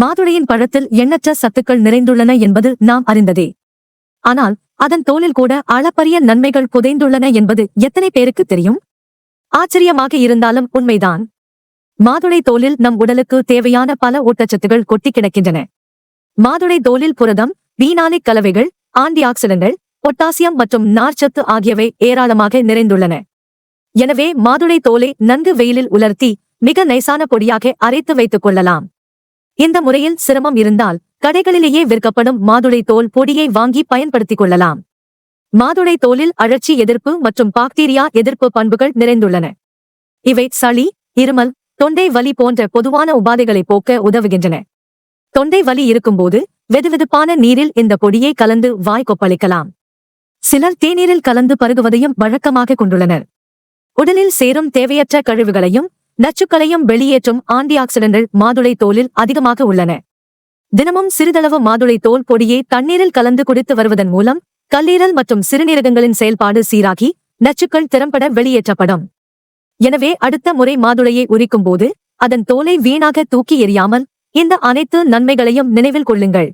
மாதுளையின் பழத்தில் எண்ணற்ற சத்துக்கள் நிறைந்துள்ளன என்பது நாம் அறிந்ததே. ஆனால் அதன் தோலில் கூட அளப்பரிய நன்மைகள் புதைந்துள்ளன என்பது எத்தனை பேருக்கு தெரியும்? ஆச்சரியமாக இருந்தாலும் உண்மைதான். மாதுளை தோலில் நம் உடலுக்கு தேவையான பல ஊட்டச்சத்துகள் கொட்டி கிடக்கின்றன. மாதுளை தோலில் புரதம் வீணாலிக் கலவைகள் ஆன்டி ஆக்சிடன்கள் பொட்டாசியம் மற்றும் நார்ச்சத்து ஆகியவை ஏராளமாக நிறைந்துள்ளன. எனவே மாதுளை தோலை நன்கு வெயிலில் உலர்த்தி மிக நைசான பொடியாக அரைத்து வைத்துக் கொள்ளலாம். இந்த முறையில் சிரமம் இருந்தால் கடைகளிலேயே விற்கப்படும் மாதுளை தோல் பொடியை வாங்கி பயன்படுத்திக் கொள்ளலாம். மாதுளை தோலில் அழற்சி எதிர்ப்பு மற்றும் பாக்டீரியா எதிர்ப்பு பண்புகள் நிறைந்துள்ளன. இவை சளி இருமல் தொண்டை வலி போன்ற பொதுவான உபாதைகளை போக்க உதவுகின்றன. தொண்டை வலி இருக்கும்போது வெதுவெதுப்பான நீரில் இந்த பொடியை கலந்து வாய் கொப்பளிக்கலாம். சிலர் தேநீரில் கலந்து பருகுவதையும் வழக்கமாக கொண்டுள்ளனர். உடலில் சேரும் தேவையற்ற கழிவுகளையும் நச்சுக்களையும் வெளியேற்றும் ஆண்டி ஆக்சிடன்கள் மாதுளை தோலில் அதிகமாக உள்ளன. தினமும் சிறிதளவு மாதுளை தோல் பொடியை தண்ணீரில் கலந்து குடித்து வருவதன் மூலம் கல்லீரல் மற்றும் சிறுநீரகங்களின் செயல்பாடு சீராகி நச்சுக்கள் திறம்பட வெளியேற்றப்படும். எனவே அடுத்த முறை மாதுளையை உரிக்கும் போது அதன் தோலை வீணாக தூக்கி எறியாமல் இந்த அனைத்து நன்மைகளையும் நினைவில் கொள்ளுங்கள்.